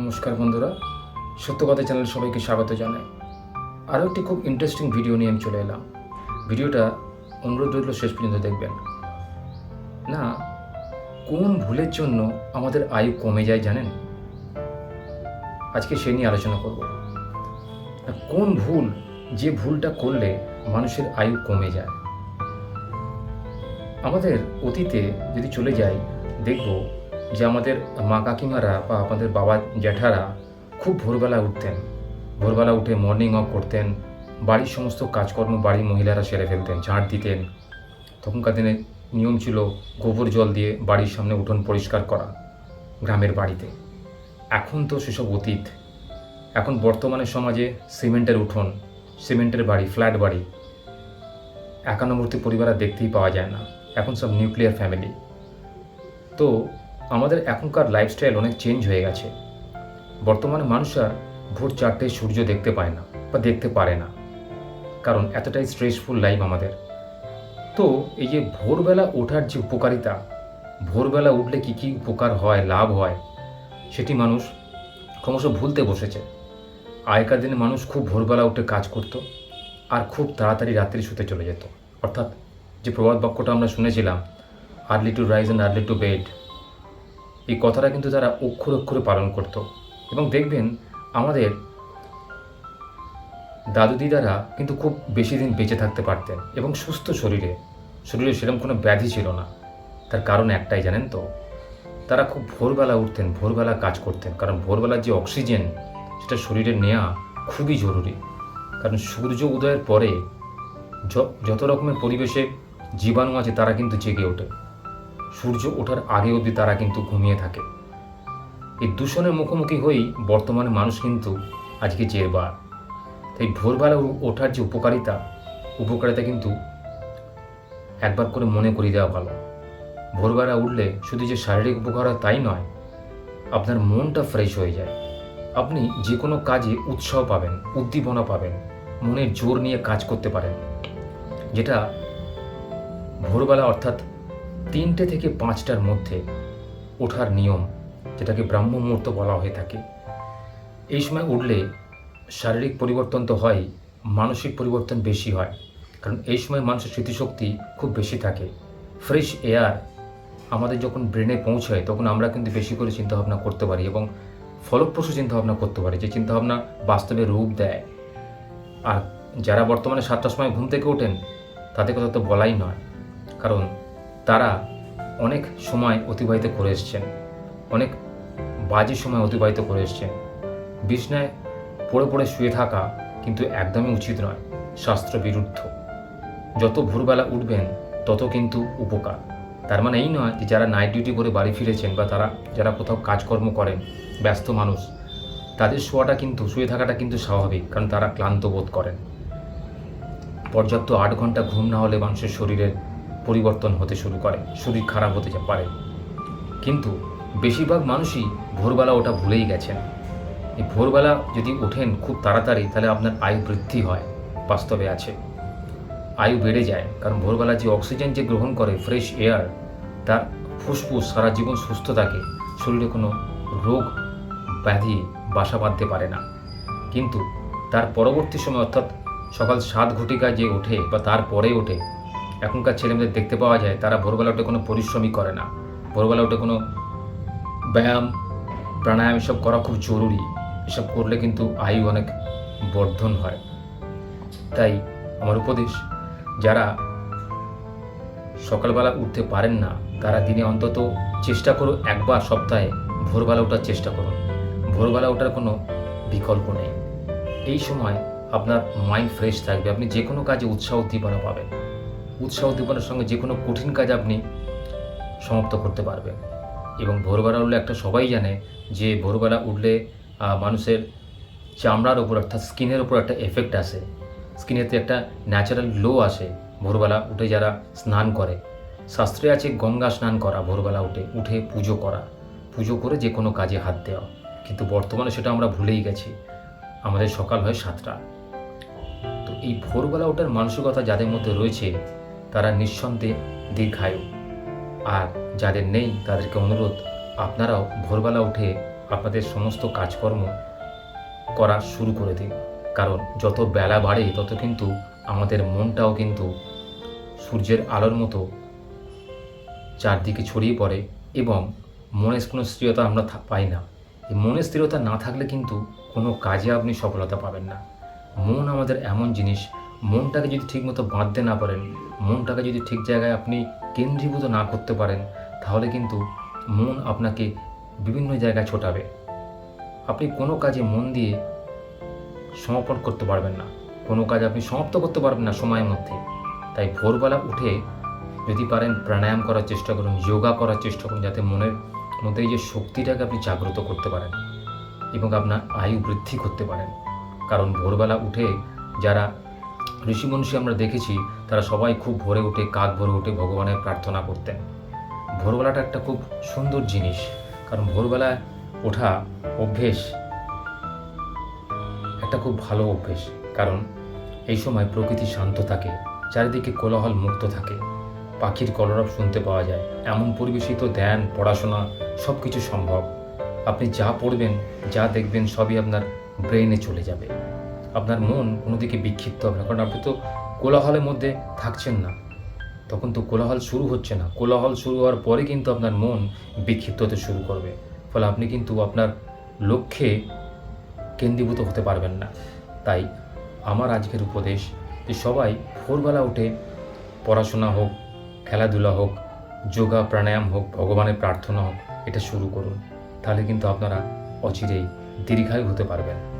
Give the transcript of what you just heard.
নমস্কার বন্ধুরা। সত্যবাদী চ্যানেল সবাইকে স্বাগত জানাই। আরও একটি খুব ইন্টারেস্টিং ভিডিও নিয়ে আমি চলে এলাম। ভিডিওটা অনুরোধ রইল শেষ পর্যন্ত দেখবেন। না, কোন ভুলের জন্য আমাদের আয়ু কমে যায় জানেন? আজকে সে নিয়ে আলোচনা করব। কোন ভুল, যে ভুলটা করলে মানুষের আয়ু কমে যায়? আমাদের অতীতে যদি চলে যাই, দেখব যে আমাদের মা কাকিমারা বা আমাদের বাবা জ্যাঠারা খুব ভোরবেলা উঠতেন। ভোরবেলা উঠে মর্নিং ওয়াক করতেন। বাড়ির সমস্ত কাজকর্ম বাড়ির মহিলারা সেরে ফেলতেন, ঝাঁট দিতেন। তখনকার দিনে নিয়ম ছিল গোবর জল দিয়ে বাড়ির সামনে উঠোন পরিষ্কার করা গ্রামের বাড়িতে। এখন তো সেসব অতীত। এখন বর্তমানে সমাজে সিমেন্টের উঠোন, সিমেন্টের বাড়ি, ফ্ল্যাট বাড়ি একান্নমূর্তি পরিবার আর দেখতেই পাওয়া যায় না। এখন সব নিউক্লিয়ার ফ্যামিলি তো আমাদের এখনকার লাইফস্টাইল অনেক চেঞ্জ হয়ে গেছে। বর্তমানে মানুষ আর ভোর চারটে সূর্য দেখতে পায় না বা দেখতে পারে না, কারণ এতটাই স্ট্রেসফুল লাইফ আমাদের। তো এই যে ভোরবেলা ওঠার যে উপকারিতা, ভোরবেলা উঠলে কি কি উপকার হয়, লাভ হয়, সেটি মানুষ ক্রমশ ভুলতে বসেছে। আগেকার দিনে মানুষ খুব ভোরবেলা উঠে কাজ করত আর খুব তাড়াতাড়ি রাত্রি শুতে চলে যেত। অর্থাৎ যে প্রবাদ বাক্যটা আমরা শুনেছিলাম early to rise and early to bed এই কথাটা কিন্তু তারা অক্ষর অক্ষরে পালন করত। এবং দেখবেন আমাদের দাদু দিদারা কিন্তু খুব বেশি দিন বেঁচে থাকতে পারতেন এবং সুস্থ শরীরে। শরীরে সেরকম কোনো ব্যাধি ছিল না। তার কারণ একটাই, জানেন তো? তারা খুব ভোরবেলা উঠতেন, ভোরবেলা কাজ করতেন। কারণ ভোরবেলার যে অক্সিজেন, সেটা শরীরে নেওয়া খুবই জরুরি। কারণ সূর্য উদয়ের পরে যত রকমের পরিবেশে জীবাণু আছে, তারা কিন্তু জেগে ওঠে। সূর্য ওঠার আগে অবধি তারা কিন্তু ঘুমিয়ে থাকে। এই দূষণের মুখোমুখি হয়েই বর্তমানে মানুষ কিন্তু আজকে জেরবার। তাই ভোরবেলা ওঠার যে উপকারিতা উপকারিতা কিন্তু একবার করে মনে করিয়ে দেওয়া ভালো। ভোরবেলা উঠলে শুধু যে শারীরিক উপকার হয় তাই নয়, আপনার মনটা ফ্রেশ হয়ে যায়। আপনি যে কোনো কাজে উৎসাহ পাবেন, উদ্দীপনা পাবেন, মনের জোর নিয়ে কাজ করতে পারেন। যেটা ভোরবেলা অর্থাৎ তিনটে থেকে পাঁচটার মধ্যে ওঠার নিয়ম যেটাকে ব্রাহ্ম মুহূর্ত বলা হয়ে থাকে। এই সময় উঠলে শারীরিক পরিবর্তন তো হয়, মানসিক পরিবর্তন বেশি হয়, কারণ এই সময় মানুষের স্মৃতিশক্তি খুব বেশি থাকে। ফ্রেশ এয়ার আমাদের যখন ব্রেনে পৌঁছায়, তখন আমরা কিন্তু বেশি করে চিন্তাভাবনা করতে পারি এবং ফলপ্রসূ চিন্তাভাবনা করতে পারি যে চিন্তাভাবনা বাস্তবে রূপ দেয়। আর যারা বর্তমানে সাতটার সময় ঘুম থেকে ওঠেন, তাদের কথা তো বলাই নয়, কারণ তারা অনেক সময় অতিবাহিত করে এসছেন। অনেক বাজে সময় অতিবাহিত করে এসছেন। বিছনায় পড়ে পড়ে শুয়ে থাকা কিন্তু একদমই উচিত নয় শাস্ত্র বিরুদ্ধ যত ভোরবেলা উঠবেন, তত কিন্তু উপকার। তার মানে এই নয় যে যারা নাইট ডিউটি করে বাড়ি ফিরেছেন বা তারা, যারা কোথাও কাজকর্ম করেন, ব্যস্ত মানুষ, তাদের শোয়াটা কিন্তু, শুয়ে থাকাটা কিন্তু স্বাভাবিক, কারণ তারা ক্লান্ত বোধ করেন। পর্যাপ্ত আট ঘণ্টা ঘুম না হলে মানুষের শরীরের পরিবর্তন হতে শুরু করে, শরীর খারাপ হতে পারে। কিন্তু বেশিরভাগ মানুষই ভোরবেলা ওটা ভুলেই গেছেন। এই ভোরবেলা যদি ওঠেন খুব তাড়াতাড়ি, তাহলে আপনার আয়ু বৃদ্ধি হয়, বাস্তবে আছে। আয়ু বেড়ে যায়, কারণ ভোরবেলা যে অক্সিজেন যে গ্রহণ করে, ফ্রেশ এয়ার, তার ফুসফুস সারা জীবন সুস্থ থাকে, শরীরে কোনো রোগ, ব্যাধি, বাসা বাঁধতে পারে না। কিন্তু তার পরবর্তী সময়, অর্থাৎ সকাল সাত ঘটিকায় যে ওঠে বা তারপরে ওঠে এখনকার ছেলেমেয়েদের দেখতে পাওয়া যায়, তারা ভোরবেলা উঠে কোনো পরিশ্রমই করে না। ভোরবেলা উঠে কোনো ব্যায়াম, প্রাণায়াম এসব করা খুব জরুরি। এসব করলে কিন্তু আয়ু অনেক বর্ধন হয়। তাই আমার উপদেশ, যারা সকালবেলা উঠতে পারেন না, তারা দিনে অন্তত চেষ্টা করো একবার সপ্তাহে ভোরবেলা ওঠার চেষ্টা করুন। ভোরবেলা ওঠার কোনো বিকল্প নেই। এই সময় আপনার মাইন্ড ফ্রেশ থাকবে, আপনি যে কোনো কাজে উৎসাহ উদ্দীপনা পাবেন। উৎসাহ উদ্দীপনার সঙ্গে যে কোনো কঠিন কাজ আপনি সমাপ্ত করতে পারবেন। এবং ভোরবেলা উঠলে একটা সবাই জানে যে ভোরবেলা উঠলে মানুষের চামড়ার ওপর অর্থাৎ স্কিনের ওপর একটা এফেক্ট আসে। স্কিনেতে একটা ন্যাচারাল গ্লো আসে ভোরবেলা উঠে যারা স্নান করে। শাস্ত্রে আছে গঙ্গা স্নান করা ভোরবেলা উঠে উঠে পুজো করা। পুজো করে যে কোনো কাজে হাত দেওয়া। কিন্তু বর্তমানে সেটা আমরা ভুলেই গেছি। আমাদের সকাল হয় সাতটা। তো এই ভোরবেলা ওঠার মানসিকতা যাদের মধ্যে রয়েছে তারা নিঃসন্দেহে দীর্ঘায়ু। আর যাদের নেই তাদেরকে অনুরোধ, আপনারাও ভোরবেলা উঠে আপনাদের সমস্ত কাজকর্ম করা শুরু করে দিন। কারণ যত বেলা বাড়ে, তত কিন্তু আমাদের মনটাও কিন্তু সূর্যের আলোর মতো চারদিকে ছড়িয়ে পড়ে এবং মনের কোনো স্থিরতা আমরা পাই না। এই মনে স্থিরতা না থাকলে কিন্তু কোনো কাজে আপনি সফলতা পাবেন না। মন আমাদের এমন জিনিস মনটাকে যদি ঠিকমতো বাঁধতে না পারেন, মনটাকে যদি ঠিক জায়গায় আপনি কেন্দ্রীভূত না করতে পারেন, তাহলে কিন্তু মন আপনাকে বিভিন্ন জায়গায় ছোটাবে। আপনি কোনো কাজে মন দিয়ে সমর্পণ করতে পারবেন না। কোনো কাজ আপনি সমাপ্ত করতে পারবেন না সময়ের মধ্যে। তাই ভোরবেলা উঠে যদি পারেন প্রাণায়াম করার চেষ্টা করুন, যোগা করার চেষ্টা করুন, যাতে মনের মধ্যে এই যে শক্তিটাকে আপনি জাগ্রত করতে পারেন এবং আপনার আয়ু বৃদ্ধি করতে পারেন। কারণ ভোরবেলা উঠে যারা ঋষি মনীষী আমরা দেখেছি, তারা সবাই খুব ভোরে উঠে, কাক ভোরে উঠে ভগবানের প্রার্থনা করতেন। ভোরবেলাটা একটা খুব সুন্দর জিনিস, কারণ ভোরবেলায় ওঠা অভ্যেস একটা খুব ভালো অভ্যেস, কারণ এই সময় প্রকৃতি শান্ত থাকে, চারিদিকে কোলাহল মুক্ত থাকে, পাখির কলরব শুনতে পাওয়া যায়, এমন পরিবেশিত ধ্যান, পড়াশোনা সব কিছু সম্ভব। আপনি যা পড়বেন, যা দেখবেন, সবই আপনার ব্রেনে চলে যাবে। আপনার মন কোনো দিকে বিক্ষিপ্ত হবে না। কারণ আপনি তো কোলাহলের মধ্যে থাকছেন না। তখন তো কোলাহল শুরু হচ্ছে না। কোলাহল শুরু হওয়ার পরে কিন্তু আপনার মন বিক্ষিপ্ত হতে শুরু করবে। ফলে আপনি কিন্তু আপনার লক্ষ্যে কেন্দ্রীভূত হতে পারবেন না। তাই আমার আজকের উপদেশ যে সবাই ভোরবেলা উঠে পড়াশোনা হোক, খেলাধুলা হোক, যোগা প্রাণায়াম হোক, ভগবানের প্রার্থনা হোক, এটা শুরু করুন। তাহলে কিন্তু আপনারা অচিরেই দীর্ঘায়ু হতে পারবেন।